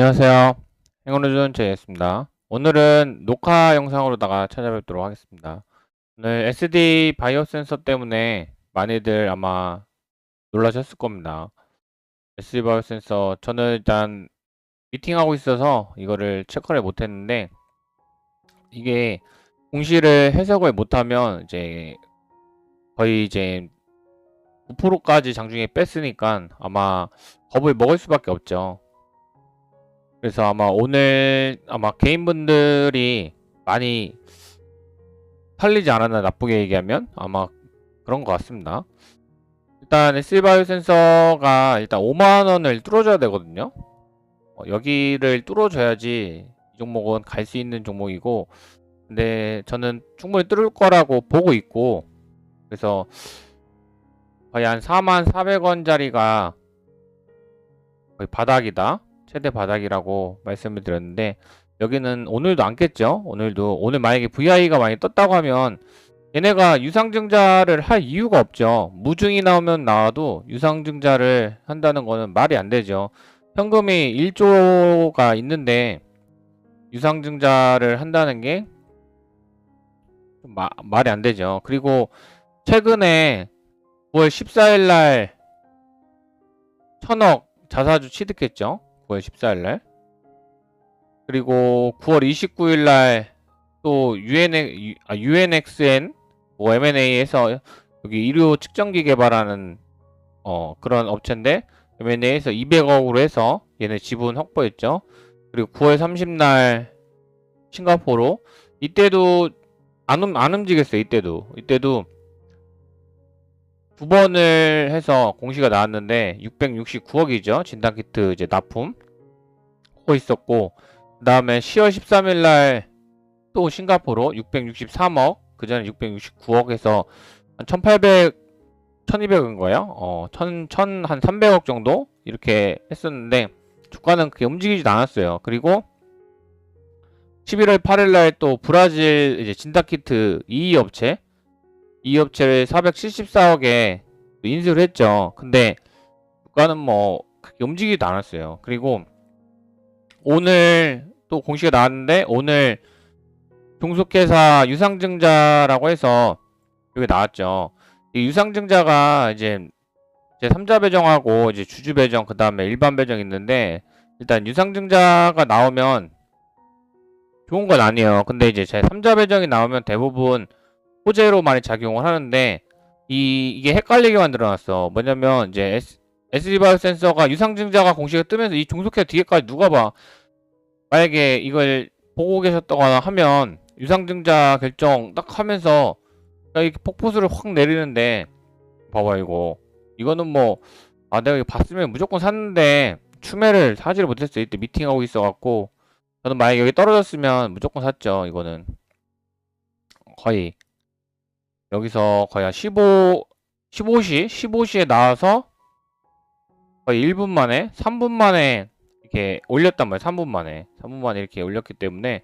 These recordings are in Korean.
안녕하세요. 행운을 주는 제이였습니다. 오늘은 녹화 영상으로다가 찾아뵙도록 하겠습니다. 오늘 SD 바이오 센서 때문에 많이들 아마 놀라셨을 겁니다. SD 바이오 센서 저는 일단 미팅하고 있어서 이거를 체크를 못했는데 이게 공시를 해석을 못하면 이제 거의 이제 9%까지 장중에 뺐으니까 아마 겁을 먹을 수밖에 없죠. 그래서 아마 오늘 아마 개인분들이 많이 팔리지 않았나 나쁘게 얘기하면 아마 그런 것 같습니다. 일단 S바이오 센서가 일단 5만 원을 뚫어줘야 되거든요. 어, 여기를 뚫어줘야지 이 종목은 갈 수 있는 종목이고, 근데 저는 충분히 뚫을 거라고 보고 있고, 그래서 거의 한 4만 400원짜리가 거의 바닥이다. 최대 바닥이라고 말씀을 드렸는데 여기는 오늘도 안 깼죠. 오늘도 오늘 만약에 VI가 많이 떴다고 하면 얘네가 유상증자를 할 이유가 없죠. 무중이 나오면 나와도 유상증자를 한다는 거는 말이 안 되죠. 현금이 1조가 있는데 유상증자를 한다는 게 마, 말이 안 되죠. 그리고 최근에 9월 14일 날 천억 자사주 취득했죠. 9월 14일 날. 그리고 9월 29일 날 또 UN, 아, UNXN 뭐 M&A에서 여기 의료 측정기 개발하는 어, 그런 업체인데 M&A에서 200억으로 해서 얘네 지분 확보했죠. 그리고 9월 30날 싱가포르 이때도 안, 움, 안 움직였어요. 이때도 이때도 두 번을 해서 공시가 나왔는데 669억이죠. 진단키트 이제 납품 하고 있었고 그 다음에 10월 13일 날 또 싱가포르 663억 그 전에 669억에서 한 1800, 1200인 거예요. 어, 1000, 1000, 한 300억 정도 이렇게 했었는데 주가는 그게 움직이지도 않았어요. 그리고 11월 8일 날 또 브라질 이제 진단키트 2위 업체 이 업체를 474억에 인수를 했죠. 근데 주가는 뭐 크게 움직이지도 않았어요. 그리고 오늘 또 공시가 나왔는데 오늘 종속회사 유상증자라고 해서 여기 나왔죠. 이 유상증자가 이제 제 3자 배정하고 이제 주주 배정 그 다음에 일반 배정 있는데 일단 유상증자가 나오면 좋은 건 아니에요. 근데 이제 제 3자 배정이 나오면 대부분 호재로 많이 작용을 하는데 이 이게 헷갈리게 만들어놨어. 뭐냐면 이제 S, SD 바이오 센서가 유상증자가 공시가 뜨면서 이 종속회사 뒤에까지 누가 봐. 만약에 이걸 보고 계셨다거나 하면 유상증자 결정 딱 하면서 이렇게 폭포수를 확 내리는데 봐봐 이거. 이거는 뭐 아 내가 이거 봤으면 무조건 샀는데 추매를 사지를 못했어. 이때 미팅하고 있어갖고. 저는 만약에 여기 떨어졌으면 무조건 샀죠 이거는. 거의 여기서 거의 한 15, 15시? 15시에 나와서 거의 1분 만에, 3분 만에 이렇게 올렸단 말이에요. 3분 만에. 3분 만에 이렇게 올렸기 때문에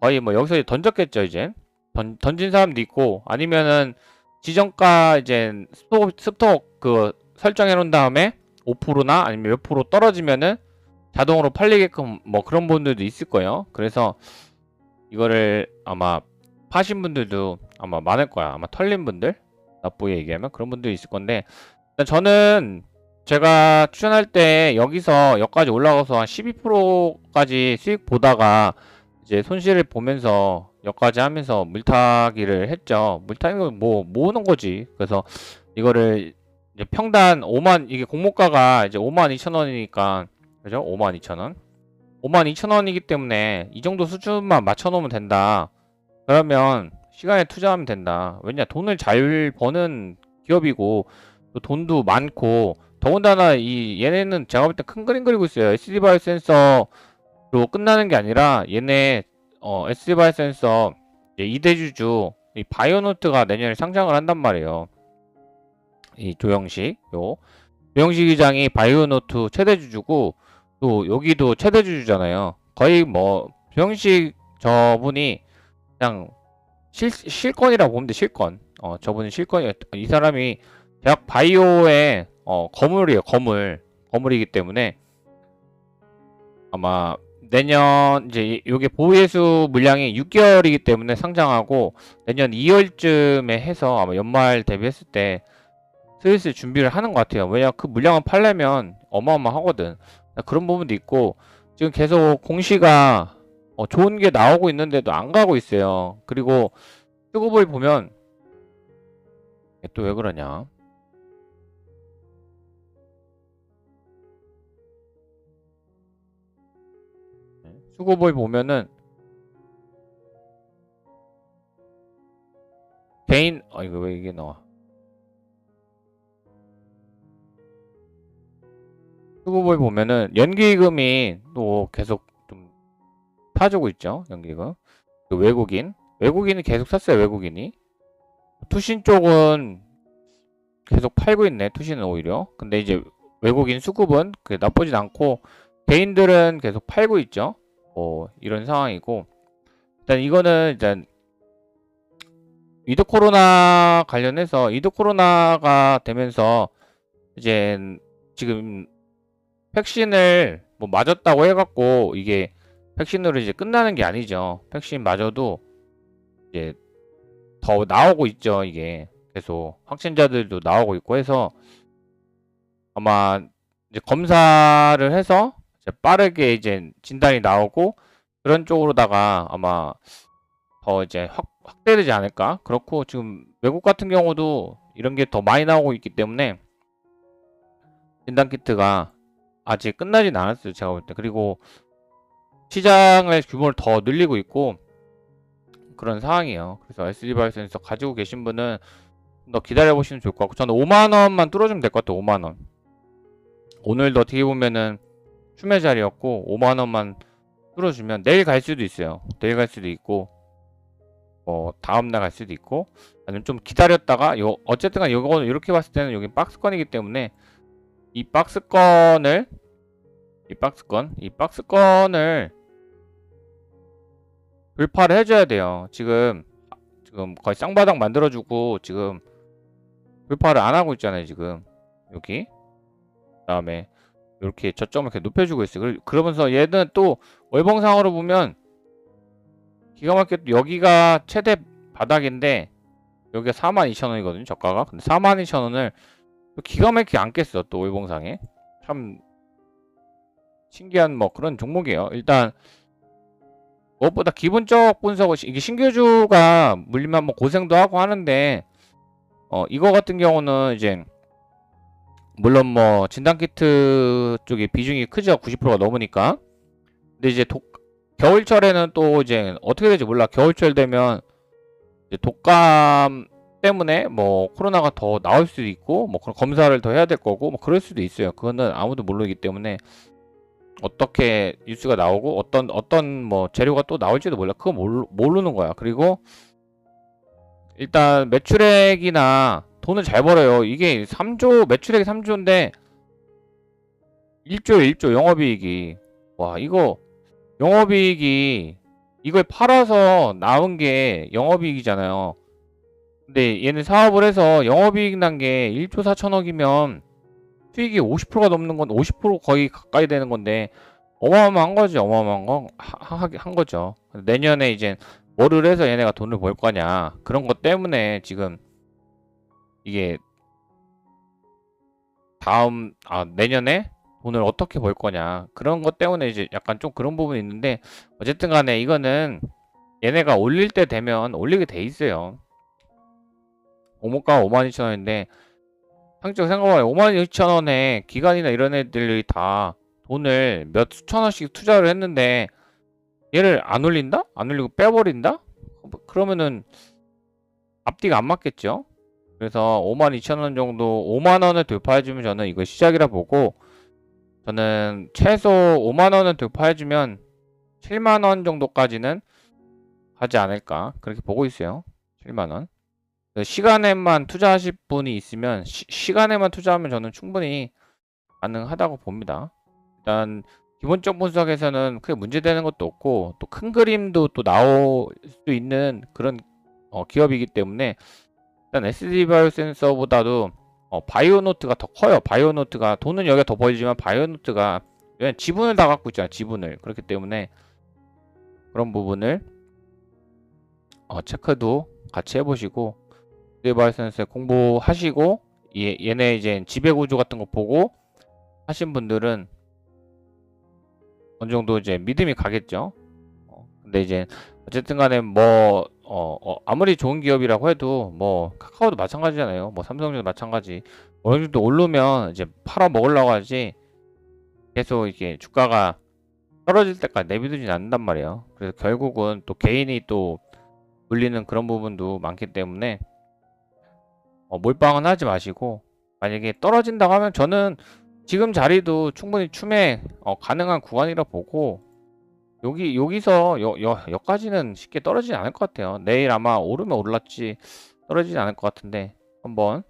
거의 뭐 여기서 던졌겠죠, 이제. 던, 던진 사람도 있고 아니면은 지정가 이제 스톡, 스톡 그 설정해 놓은 다음에 5%나 아니면 몇 프로 떨어지면은 자동으로 팔리게끔 뭐 그런 분들도 있을 거예요. 그래서 이거를 아마 파신 분들도 아마 많을 거야. 아마 털린 분들 나쁘게 얘기하면 그런 분들이 있을 건데 저는 제가 추천할 때 여기서 여기까지 올라가서 한 12%까지 수익 보다가 이제 손실을 보면서 여기까지 하면서 물타기를 했죠. 물타기는 뭐 모으는 거지. 그래서 이거를 이제 평단 5만 이게 공모가가 이제 5만 2천 원이니까 그죠? 5만 2천 원. 5만 2천 원이기 때문에 이 정도 수준만 맞춰 놓으면 된다. 그러면 시간에 투자하면 된다. 왜냐 돈을 잘 버는 기업이고 또 돈도 많고 더군다나 이 얘네는 제가 볼 때 큰 그림 그리고 있어요. SD 바이오 센서로 끝나는 게 아니라 얘네 어, SD 바이오 센서 2대 주주 이 바이오노트가 내년에 상장을 한단 말이에요. 이 조영식 요 조영식 기장이 바이오노트 최대 주주고 또 여기도 최대 주주잖아요. 거의 뭐 조영식 저분이 그냥 실, 실권이라고 보면 돼 실권 어 저분이 실권이 이 사람이 대학 바이오의 어 거물이에요 거물 거물이기 때문에 아마 내년 이제 요게 보유예수 물량이 6개월이기 때문에 상장하고 내년 2월쯤에 해서 아마 연말 대비했을 때 슬슬 준비를 하는 것 같아요. 왜냐 그 물량을 팔려면 어마어마하거든. 그런 부분도 있고 지금 계속 공시가 어, 좋은 게 나오고 있는데도 안 가고 있어요. 그리고 수급을 보면 또 왜 그러냐? 수급을 보면은 개인 아 이거 왜 이게 나와? 수급을 보면은 연기금이 또 계속 좀 타주고 있죠. 연기금. 그 외국인 외국인이 계속 샀어요. 외국인이 투신 쪽은 계속 팔고 있네. 투신은 오히려. 근데 이제 외국인 수급은 그 나쁘진 않고 개인들은 계속 팔고 있죠. 뭐 이런 상황이고 일단 이거는 일단 위드 코로나 관련해서 위드 코로나가 되면서 이제 지금 백신을 뭐 맞았다고 해갖고 이게 백신으로 이제 끝나는 게 아니죠. 백신 맞아도 이제 더 나오고 있죠. 이게 계속 확진자들도 나오고 있고 해서 아마 이제 검사를 해서 이제 빠르게 이제 진단이 나오고 그런 쪽으로다가 아마 더 이제 확, 확대되지 않을까? 그렇고 지금 외국 같은 경우도 이런 게 더 많이 나오고 있기 때문에 진단 키트가 아직 끝나진 않았어요. 제가 볼 때. 그리고 시장의 규모를 더 늘리고 있고 그런 상황이에요. 그래서 SD 바이오센서 가지고 계신 분은 더 기다려 보시면 좋을 것 같고 저는 5만 원만 뚫어주면 될 것 같아요. 5만 원. 오늘도 어떻게 보면은 춤의 자리였고 5만 원만 뚫어주면 내일 갈 수도 있어요. 내일 갈 수도 있고 뭐 다음 날 갈 수도 있고 아니면 좀 기다렸다가 요 어쨌든 간 요거는 이렇게 봤을 때는 여기 박스권이기 때문에 이 박스권을 이 박스권 이 박스권을 돌파를 해줘야 돼요. 지금 지금 거의 쌍바닥 만들어주고 지금 돌파를 안 하고 있잖아요. 지금 여기 그 다음에 이렇게 저점을 이렇게 높여주고 있어요. 그러- 그러면서 얘는 또 월봉상으로 보면 기가 막히게 또 여기가 최대 바닥인데 여기가 42,000원이거든요. 저가가. 근데 42,000원을 또 기가 막히게 안 깼어. 또 월봉상에. 참 신기한 뭐 그런 종목이에요. 일단 무엇보다 기본적 분석을 시- 이게 신규주가 물리면 뭐 고생도 하고 하는데 어 이거 같은 경우는 이제 물론 뭐 진단키트 쪽에 비중이 크죠. 90%가 넘으니까. 근데 이제 독 겨울철에는 또 이제 어떻게 될지 몰라. 겨울철 되면 이제 독감 때문에 뭐 코로나가 더 나올 수도 있고 뭐 그런 검사를 더 해야 될 거고 뭐 그럴 수도 있어요. 그거는 아무도 모르기 때문에 어떻게 뉴스가 나오고 어떤 어떤 뭐 재료가 또 나올지도 몰라. 그거 모르, 모르는 거야. 그리고 일단 매출액이나 돈을 잘 벌어요. 이게 3조 매출액이 3조인데 1조 1조. 영업이익이. 와 이거 영업이익이 이걸 팔아서 나온 게 영업이익이잖아요. 근데 얘는 사업을 해서 영업이익 난 게 1조 4천억이면 수익이 50%가 넘는 건 50% 거의 가까이 되는 건데 어마어마한 거지 어마어마한 거. 하- 하- 한 거죠. 내년에 이제 뭐를 해서 얘네가 돈을 벌 거냐. 그런 것 때문에 지금 이게 다음 아 내년에 돈을 어떻게 벌 거냐. 그런 것 때문에 이제 약간 좀 그런 부분이 있는데 어쨌든 간에 이거는 얘네가 올릴 때 되면 올리게 돼 있어요. 오목가 52,000원인데 상적 생각해봐요 52,000원에 기관이나 이런 애들이 다 돈을 몇 수천 원씩 투자를 했는데 얘를 안 올린다? 안 올리고 빼버린다? 그러면은 앞뒤가 안 맞겠죠? 그래서 52,000원 정도 5만 원을 돌파해주면 저는 이거 시작이라 보고 저는 최소 5만 원을 돌파해주면 7만 원 정도까지는 하지 않을까 그렇게 보고 있어요 7만 원 시간에만 투자하실 분이 있으면 시, 시간에만 투자하면 저는 충분히 가능하다고 봅니다 일단 기본적 분석에서는 크게 문제되는 것도 없고 또 큰 그림도 또 나올 수 있는 그런 어, 기업이기 때문에 일단 SD 바이오 센서보다도 어, 바이오노트가 더 커요. 바이오노트가 돈은 여기가 더 벌지만 바이오노트가 지분을 다 갖고 있잖아 지분을 그렇기 때문에 그런 부분을 어, 체크도 같이 해보시고 데바이센스 공부하시고 얘, 얘네 이제 지배 구조 같은 거 보고 하신 분들은 어느 정도 이제 믿음이 가겠죠. 어, 근데 이제 어쨌든 간에 뭐 어, 어, 아무리 좋은 기업이라고 해도 뭐 카카오도 마찬가지잖아요. 뭐 삼성도 마찬가지. 어느 정도 오르면 이제 팔아 먹으려고 하지 계속 이게 주가가 떨어질 때까지 내비두진 않는단 말이에요. 그래서 결국은 또 개인이 또 물리는 그런 부분도 많기 때문에 어, 몰빵은 하지 마시고 만약에 떨어진다고 하면 저는 지금 자리도 충분히 추매 어, 가능한 구간이라 보고 여기 여기서 여, 여, 여기까지는 쉽게 떨어지지 않을 것 같아요. 내일 아마 오르면 올랐지 떨어지지 않을 것 같은데 한번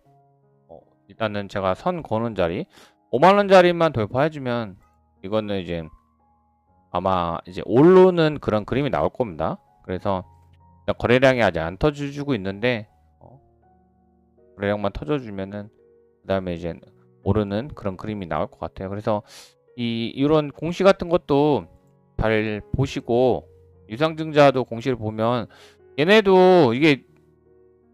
어, 일단은 제가 선 거는 자리 5만 원짜리만 돌파해주면 이거는 이제 아마 이제 오르는 그런 그림이 나올 겁니다. 그래서 거래량이 아직 안 터져주고 있는데 어, 거래량만 터져주면은 그 다음에 이제 오르는 그런 그림이 나올 것 같아요. 그래서 이 이런 공시 같은 것도 잘 보시고 유상증자도 공시를 보면 얘네도 이게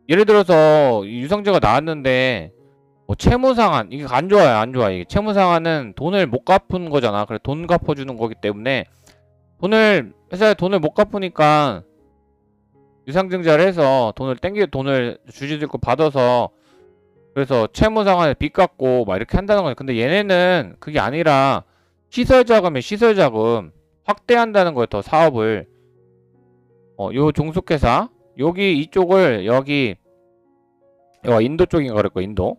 예를 들어서 이 유상증자가 나왔는데 뭐 채무상환 이게 안 좋아요 안 좋아 이게 채무상환은 돈을 못 갚은 거잖아 그래 돈 갚아주는 거기 때문에 돈을 회사에 돈을 못 갚으니까 유상증자를 해서 돈을 땡기 돈을 주주들 거 받아서 그래서 채무상환에 빚 갚고 막 이렇게 한다는 거예요. 근데 얘네는 그게 아니라 시설 자금에 시설 자금. 확대한다는 거예요 더 사업을. 어 요 종속회사. 여기 이쪽을 여기 여 인도 쪽인가 그럴 거야 인도.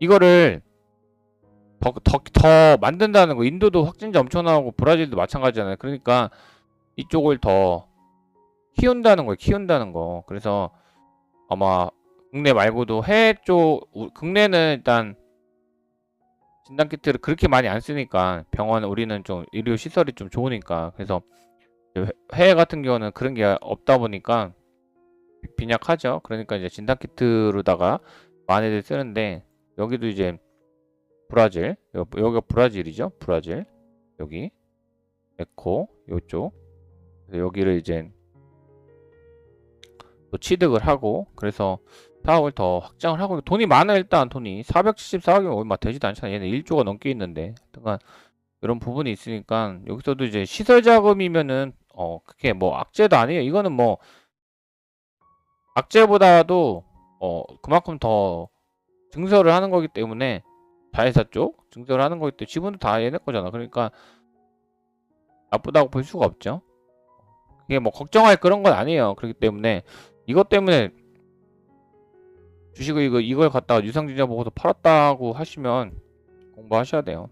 이거를 더, 더, 더 만든다는 거. 인도도 확진자 엄청 나오고 브라질도 마찬가지잖아요. 그러니까 이쪽을 더 키운다는 거예요. 키운다는 거. 그래서 아마 국내 말고도 해외 쪽, 우- 국내는 일단 진단 키트를 그렇게 많이 안 쓰니까 병원 우리는 좀 의료 시설이 좀 좋으니까 그래서 해- 해외 같은 경우는 그런 게 없다 보니까 빈약하죠. 그러니까 이제 진단 키트로다가 많이들 쓰는데 여기도 이제 브라질 여- 여기가 브라질이죠 브라질 여기 에코 요쪽 여기를 이제 또 취득을 하고 그래서 사업을 더 확장을 하고 돈이 많아 일단 돈이 474억이 얼마 되지도 않잖아 얘네 1조가 넘게 있는데 그러니까 이런 부분이 있으니까 여기서도 이제 시설 자금이면은 어 그게 뭐 악재도 아니에요 이거는 뭐 악재보다도 어 그만큼 더 증설을 하는 거기 때문에 자회사 쪽 증설을 하는 거기 때문에 지분도 다 얘네 거잖아. 그러니까 나쁘다고 볼 수가 없죠. 그게 뭐 걱정할 그런 건 아니에요. 그렇기 때문에 이것 때문에 주식을 이거 이걸 갖다가 유상증자 보고서 팔았다고 하시면 공부하셔야 돼요.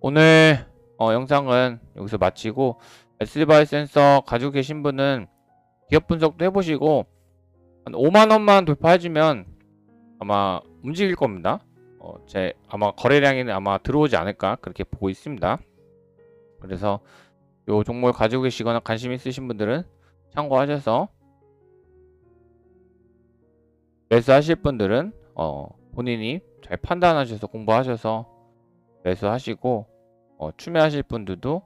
오늘 어, 영상은 여기서 마치고 SD바이 센서 가지고 계신 분은 기업 분석도 해보시고 한 5만 원만 돌파해주면 아마 움직일 겁니다. 어, 제 아마 거래량에는 아마 들어오지 않을까 그렇게 보고 있습니다. 그래서 요 종목을 가지고 계시거나 관심 있으신 분들은 참고하셔서 매수하실 분들은 어, 본인이 잘 판단하셔서 공부하셔서 매수하시고 어, 추매하실 분들도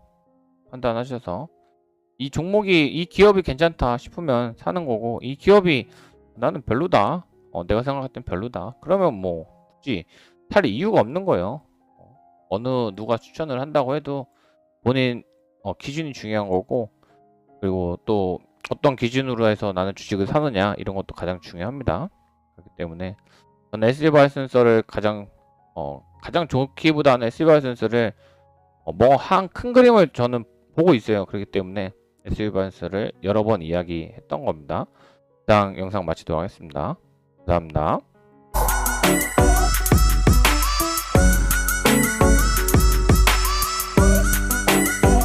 판단하셔서 이 종목이 이 기업이 괜찮다 싶으면 사는 거고 이 기업이 나는 별로다 어, 내가 생각할 땐 별로다. 그러면 뭐 굳이 살 이유가 없는 거예요. 어, 어느 누가 추천을 한다고 해도 본인 어, 기준이 중요한 거고 그리고 또 어떤 기준으로 해서 나는 주식을 사느냐 이런 것도 가장 중요합니다. 그렇기 때문에 저는 SD바이 센서를 가장 어, 가장 좋기보다는 SD바이 센서를 어, 뭐한 큰 그림을 저는 보고 있어요. 그렇기 때문에 SD바이 센서를 여러 번 이야기했던 겁니다. 이상 영상 마치도록 하겠습니다. 감사합니다.